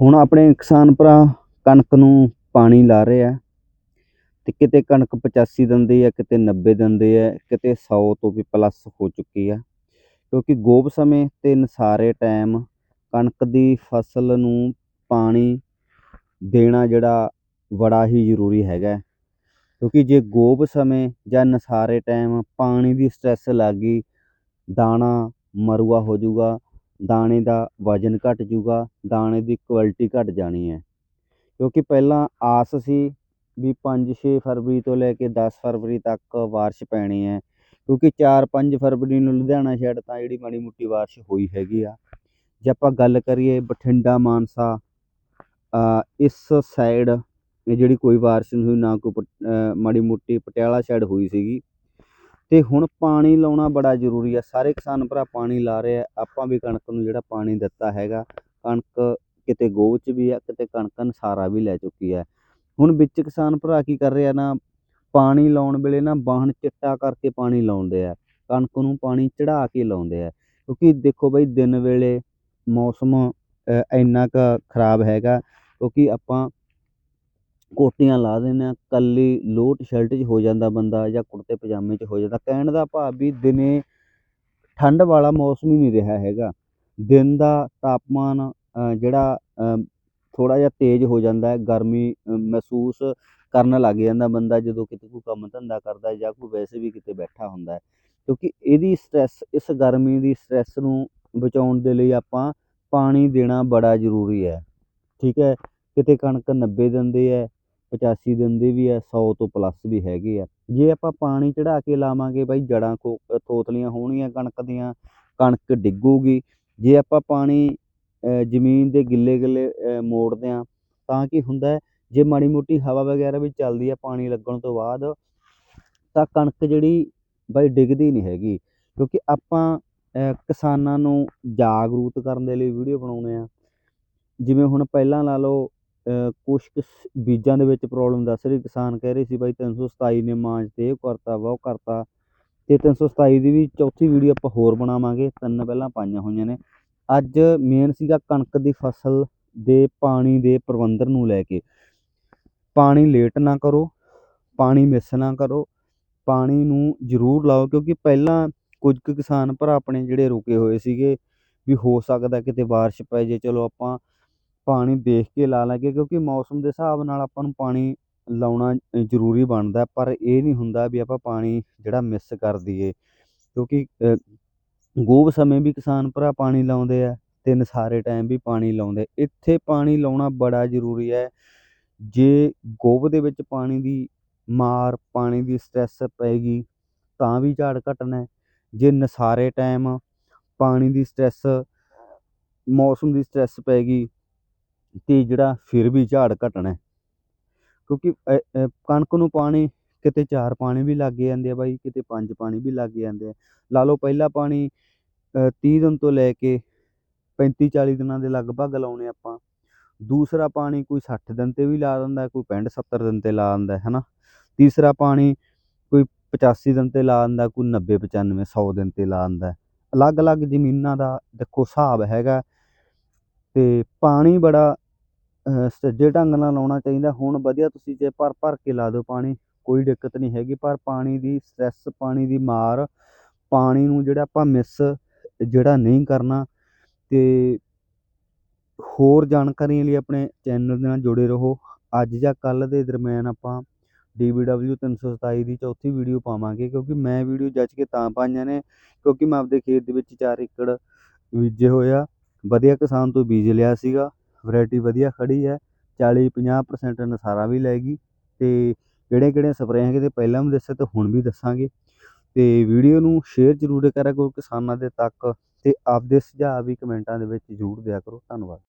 ਹੁਣ ਆਪਣੇ ਕਿਸਾਨ ਭਰਾ ਕਣਕ ਨੂੰ ਪਾਣੀ ਲਾ ਰਹੇ ਆ ਤੇ ਕਿਤੇ ਕਣਕ ਪਚਾਸੀ ਦਿੰਦੇ ਆ, ਕਿਤੇ 90 ਦਿੰਦੇ ਹੈ ਕਿਤੇ ਸੌ ਤੋਂ ਵੀ ਪਲੱਸ ਹੋ ਚੁੱਕੀ ਆ। ਕਿਉਂਕਿ ਗੋਭ ਸਮੇਂ ਅਤੇ ਨਸਾਰੇ ਟਾਈਮ ਕਣਕ ਦੀ ਫਸਲ ਨੂੰ ਪਾਣੀ ਦੇਣਾ ਜਿਹੜਾ ਬੜਾ ਹੀ ਜ਼ਰੂਰੀ ਹੈਗਾ। ਕਿਉਂਕਿ ਜੇ ਗੋਭ ਸਮੇਂ ਜਾਂ ਨਸਾਰੇ ਟਾਈਮ ਪਾਣੀ ਦੀ ਸਟ੍ਰੈਸ ਲੱਗ ਗਈ, ਦਾਣਾ ਮਰੂਆ ਹੋ ਜਾਊਗਾ ਦਾਣੇ ਦਾ ਵਜਨ ਘਟ ਜੂਗਾ, ਦਾਣੇ ਦੀ ਕੁਆਲਿਟੀ ਘਟ ਜਾਣੀ ਹੈ। ਕਿਉਂਕਿ ਪਹਿਲਾਂ ਆਸ ਸੀ ਵੀ 5-6 ਫਰਵਰੀ ਤੋਂ ਲੈ ਕੇ 10 ਫਰਵਰੀ ਤੱਕ ਬਾਰਿਸ਼ ਪੈਣੀ ਹੈ। ਕਿਉਂਕਿ 4-5 ਫਰਵਰੀ ਨੂੰ ਲੁਧਿਆਣਾ ਸ਼ਾਇਦ ਤਾਂ ਜਿਹੜੀ ਮਾੜੀ ਮੋਟੀ ਬਾਰਿਸ਼ ਹੋਈ ਹੈਗੀ ਆ। ਜੇ ਆਪਾਂ ਗੱਲ ਕਰੀਏ ਬਠਿੰਡਾ, ਮਾਨਸਾ ਇਸ ਸਾਈਡ ਜਿਹੜੀ ਕੋਈ ਬਾਰਿਸ਼ ਨਹੀਂ ਹੋਈ, ਨਾ ਕੋਈ ਪਟ- ਮਾੜੀ ਮੋਟੀ ਪਟਿਆਲਾ ਸਾਈਡ ਹੋਈ ਸੀਗੀ। ਅਤੇ ਹੁਣ ਪਾਣੀ ਲਾਉਣਾ ਬੜਾ ਜ਼ਰੂਰੀ ਆ। ਸਾਰੇ ਕਿਸਾਨ ਭਰਾ ਪਾਣੀ ਲਾ ਰਹੇ ਆ। ਆਪਾਂ ਵੀ ਕਣਕ ਨੂੰ ਜਿਹੜਾ ਪਾਣੀ ਦਿੱਤਾ ਹੈਗਾ, ਕਣਕ ਕਿਤੇ ਗੋਹ 'ਚ ਵੀ ਆ, ਕਿਤੇ ਕਣਕ ਨਸਾਰਾ ਵੀ ਲੈ ਚੁੱਕੀ ਹੈ ਹੁਣ ਵਿੱਚ ਕਿਸਾਨ ਭਰਾ ਕੀ ਕਰ ਰਿਹਾ ਨਾ, ਪਾਣੀ ਲਾਉਣ ਵੇਲੇ ਨਾ ਬਾਹਣ ਚਿੱਟਾ ਕਰਕੇ ਪਾਣੀ ਲਾਉਂਦੇ ਆ। ਕਣਕ ਨੂੰ ਪਾਣੀ ਚੜ੍ਹਾ ਕੇ ਲਾਉਂਦੇ ਆ। ਕਿਉਂਕਿ ਦੇਖੋ ਬਈ, ਦਿਨ ਵੇਲੇ ਮੌਸਮ ਇੰਨਾ ਕੁ ਖਰਾਬ ਹੈਗਾ, ਕਿਉਂਕਿ ਆਪਾਂ ਕੋਟੀਆਂ ਲਾ ਦਿੰਦੇ ਹਾਂ ਇਕੱਲੀ ਲੋਅਰ ਟੀ-ਸ਼ਰਟ 'ਚ ਹੋ ਜਾਂਦਾ ਬੰਦਾ ਜਾਂ ਕੁੜਤੇ ਪਜਾਮੇ 'ਚ ਹੋ ਜਾਂਦਾ। ਕਹਿਣ ਦਾ ਭਾਵ ਵੀ ਦਿਨੇ ਠੰਡ ਵਾਲਾ ਮੌਸਮ ਹੀ ਨਹੀਂ ਰਿਹਾ ਹੈਗਾ। ਦਿਨ ਦਾ ਤਾਪਮਾਨ ਜਿਹੜਾ ਥੋੜ੍ਹਾ ਜਿਹਾ ਤੇਜ਼ ਹੋ ਜਾਂਦਾ ਗਰਮੀ ਮਹਿਸੂਸ ਕਰਨ ਲੱਗ ਜਾਂਦਾ ਬੰਦਾ ਜਦੋਂ ਕਿਤੇ ਕੋਈ ਕੰਮ ਧੰਦਾ ਕਰਦਾ ਜਾਂ ਕੋਈ ਵੈਸੇ ਵੀ ਕਿਤੇ ਬੈਠਾ ਹੁੰਦਾ ਕਿਉਂਕਿ ਇਹਦੀ ਸਟ੍ਰੈਸ ਇਸ ਗਰਮੀ ਦੀ ਸਟ੍ਰੈਸ ਨੂੰ ਬਚਾਉਣ ਦੇ ਲਈ ਆਪਾਂ ਪਾਣੀ ਦੇਣਾ ਬੜਾ ਜ਼ਰੂਰੀ ਹੈ। ਠੀਕ ਹੈ? ਕਿਤੇ ਕਣਕ 90 ਦਿੰਦੇ ਹੈ 85 ਦਿੰਦੇ ਵੀ ਹੈ 100 ਤੋਂ ਪਲੱਸ ਵੀ ਹੈਗੇ ਆ। ਜੇ ਆਪਾਂ ਪਾਣੀ ਚੜਾ ਕੇ ਲਾਵਾਂਗੇ ਬਾਈ ਜੜਾਂ ਖੋ, ਥੋਤਲੀਆਂ ਹੋਣਗੀਆਂ ਕਣਕ ਦੀਆਂ, ਕਣਕ ਡਿੱਗੂਗੀ। ਜੇ ਆਪਾਂ ਪਾਣੀ ਜ਼ਮੀਨ ਦੇ ਗਿੱਲੇ ਗਿੱਲੇ ਮੋੜਦੇ ਹਾਂ, ਤਾਂ ਕੀ ਹੁੰਦਾ ਜੇ ਮਾੜੀ ਮੋਟੀ ਹਵਾ ਵਗੈਰਾ ਵੀ ਚੱਲਦੀ ਹੈ ਪਾਣੀ ਲੱਗਣ ਤੋਂ ਬਾਅਦ, ਤਾਂ ਕਣਕ ਜਿਹੜੀ ਬਾਈ ਡਿੱਗਦੀ ਨਹੀਂ ਹੈਗੀ। ਕਿਉਂਕਿ ਆਪਾਂ ਕਿਸਾਨਾਂ ਨੂੰ ਜਾਗਰੂਕ ਕਰਨ ਦੇ ਲਈ ਵੀਡੀਓ ਬਣਾਉਂਦੇ ਆ ਜਿਵੇਂ ਹੁਣ ਪਹਿਲਾਂ ਲਾ ਲਓ ਕੁਛ ਕੁ ਬੀਜਾਂ ਦੇ ਵਿੱਚ ਪ੍ਰੋਬਲਮ ਦੱਸ ਰਹੇ, ਕਿਸਾਨ ਕਹਿ ਰਹੇ ਸੀ ਬਾਈ 327 ਨੇ ਮਾਂਜ ਤੇ ਇਹ ਕਰਤਾ, ਵਾ ਉਹ ਕਰਤਾ। ਤੇ 327 ਦੀ ਵੀ ਚੌਥੀ ਵੀਡੀਓ ਆਪਾਂ ਹੋਰ ਬਣਾਵਾਂਗੇ, ਤਿੰਨ ਪਹਿਲਾਂ ਪਾਈਆਂ ਹੋਈਆਂ ਨੇ। ਅੱਜ ਮੇਨ ਸੀਗਾ ਕਣਕ ਦੀ ਫਸਲ ਦੇ ਪਾਣੀ ਦੇ ਪ੍ਰਬੰਧਨ ਨੂੰ ਲੈ ਕੇ। ਪਾਣੀ ਲੇਟ ਨਾ ਕਰੋ, ਪਾਣੀ ਮਿਸ ਨਾ ਕਰੋ, ਪਾਣੀ ਨੂੰ ਜ਼ਰੂਰ ਲਾਓ, ਕਿਉਂਕਿ ਪਹਿਲਾਂ ਕੁਝ ਕੁ ਕਿਸਾਨ ਭਰਾ ਆਪਣੇ ਜਿਹੜੇ ਰੁਕੇ ਹੋਏ ਸੀਗੇ, ਵੀ ਹੋ ਸਕਦਾ ਕਿਤੇ ਬਾਰਿਸ਼ ਪੈ ਜੇ, ਚਲੋ ਆਪਾਂ ਪਾਣੀ ਦੇਖ ਕੇ ਲਾ ਲਾਂਗੇ ਕਿਉਂਕਿ ਮੌਸਮ ਦੇ ਹਿਸਾਬ ਨਾਲ ਆਪਾਂ ਨੂੰ ਪਾਣੀ ਲਾਉਣਾ ਜ਼ਰੂਰੀ ਬਣਦਾ, ਪਰ ਇਹ ਨਹੀਂ ਹੁੰਦਾ ਵੀ ਆਪਾਂ ਪਾਣੀ ਜਿਹੜਾ ਮਿਸ ਕਰ ਦਈਏ। ਕਿਉਂਕਿ ਗੋਭ ਸਮੇਂ ਵੀ ਕਿਸਾਨ ਭਰਾ ਪਾਣੀ ਲਾਉਂਦੇ ਆ ਤੇ ਨਸਾਰੇ ਟਾਈਮ ਵੀ ਪਾਣੀ ਲਾਉਂਦੇ। ਇੱਥੇ ਪਾਣੀ ਲਾਉਣਾ ਬੜਾ ਜ਼ਰੂਰੀ ਹੈ। ਜੇ ਗੋਭ ਦੇ ਵਿੱਚ ਪਾਣੀ ਦੀ ਮਾਰ, ਪਾਣੀ ਦੀ ਸਟ੍ਰੈਸ ਪੈਗੀ ਤਾਂ ਵੀ ਝਾੜ ਘਟਣਾ ਜੇ ਨਸਾਰੇ ਟਾਈਮ ਪਾਣੀ ਦੀ ਸਟ੍ਰੈਸ ਮੌਸਮ ਦੀ ਸਟ੍ਰੈਸ ਪੈਗੀ ਤੇ ਜਿਹੜਾ ਫਿਰ ਵੀ ਝਾੜ ਘਟਣਾ ਕਿਉਂਕਿ ਕਣਕ ਨੂੰ ਪਾਣੀ ਕਿਤੇ ਚਾਰ ਪਾਣੀ ਵੀ ਲੱਗ ਜਾਂਦੇ ਆ ਬਾਈ, ਕਿਤੇ ਪੰਜ ਪਾਣੀ ਵੀ ਲੱਗ ਜਾਂਦੇ ਆ। ਲਾ ਲਓ ਪਹਿਲਾ ਪਾਣੀ ਤੀਹ ਦਿਨ ਤੋਂ ਲੈ ਕੇ 35 40 ਦਿਨਾਂ ਦੇ ਲਗਭਗ ਲਾਉਣੇ ਆਪਾਂ। ਦੂਸਰਾ ਪਾਣੀ ਕੋਈ 60 ਦਿਨ ਤੇ ਵੀ ਲਾ ਦਿੰਦਾ, ਕੋਈ 65 70 ਦਿਨ ਤੇ ਲਾ ਦਿੰਦਾ ਹੈ ਨਾ ਤੀਸਰਾ ਪਾਣੀ ਕੋਈ 85 ਦਿਨ ਤੇ ਲਾ ਦਿੰਦਾ, ਕੋਈ 90 95 100 ਦਿਨ ਤੇ ਲਾ ਦਿੰਦਾ। ਅਲੱਗ-ਅਲੱਗ ਜ਼ਮੀਨਾਂ ਦਾ ਦੇਖੋ ਹਿਸਾਬ ਹੈਗਾ। ਤੇ ਪਾਣੀ ਬੜਾ ਅ, ਸੁਚੱਜੇ ਢੰਗ ਨਾਲ ਲਾਉਣਾ ਚਾਹੀਦਾ। ਹੁਣ ਵਧੀਆ ਤੁਸੀਂ ਜੇ ਭਰ ਭਰ ਕੇ ਲਾ ਦਿਓ ਪਾਣੀ ਕੋਈ ਦਿੱਕਤ ਨਹੀਂ ਹੈਗੀ। ਪਰ ਪਾਣੀ ਦੀ ਸਟ੍ਰੈਸ ਪਾਣੀ ਦੀ ਮਾਰ ਪਾਣੀ ਨੂੰ ਜਿਹੜਾ ਆਪਾਂ ਮਿਸ ਜਿਹੜਾ ਨਹੀਂ ਕਰਨਾ ਅਤੇ ਹੋਰ ਜਾਣਕਾਰੀਆਂ ਲਈ ਆਪਣੇ ਚੈਨਲ ਦੇ ਨਾਲ ਜੁੜੇ ਰਹੋ। ਅੱਜ ਜਾਂ ਕੱਲ੍ਹ ਦੇ ਦਰਮਿਆਨ ਆਪਾਂ ਡੀ ਬੀ ਡਬਲਿਊ ਤਿੰਨ ਸੌ ਸਤਾਈ ਦੀ ਚੌਥੀ ਵੀਡੀਓ ਪਾਵਾਂਗੇ ਕਿਉਂਕਿ ਮੈਂ ਵੀਡੀਓ ਜੱਜ ਕੇ ਤਾਂ ਪਾਈਆਂ ਨੇ ਕਿਉਂਕਿ ਮੈਂ ਆਪਦੇ ਖੇਤ ਦੇ ਵਿੱਚ ਚਾਰ ਏਕੜ ਬੀਜੇ ਹੋਏ ਆ। ਵਧੀਆ ਕਿਸਾਨ ਤੋਂ ਬੀਜ ਲਿਆ ਸੀਗਾ ਵਰਾਇਟੀ ਵਧੀਆ ਖੜ੍ਹੀ ਹੈ 40 50% ਨਸਾਰਾ ਵੀ ਲੈ ਗਈ ਅਤੇ ਕਿਹੜੇ ਕਿਹੜੇ ਸਪਰੇਅ ਹੈਗੇ ਤੇ ਪਹਿਲਾਂ ਵੀ ਦੱਸਿਆ ਅਤੇ ਹੁਣ ਵੀ ਦੱਸਾਂਗੇ ਅਤੇ ਵੀਡੀਓ ਨੂੰ ਸ਼ੇਅਰ ਜ਼ਰੂਰ ਕਰਿਆ ਕਰੋ ਕਿਸਾਨਾਂ ਦੇ ਤੱਕ ਅਤੇ ਆਪਦੇ ਸੁਝਾਅ ਵੀ ਕਮੈਂਟਾਂ ਦੇ ਵਿੱਚ ਜ਼ਰੂਰ ਦਿਆ ਕਰੋ, ਧੰਨਵਾਦ।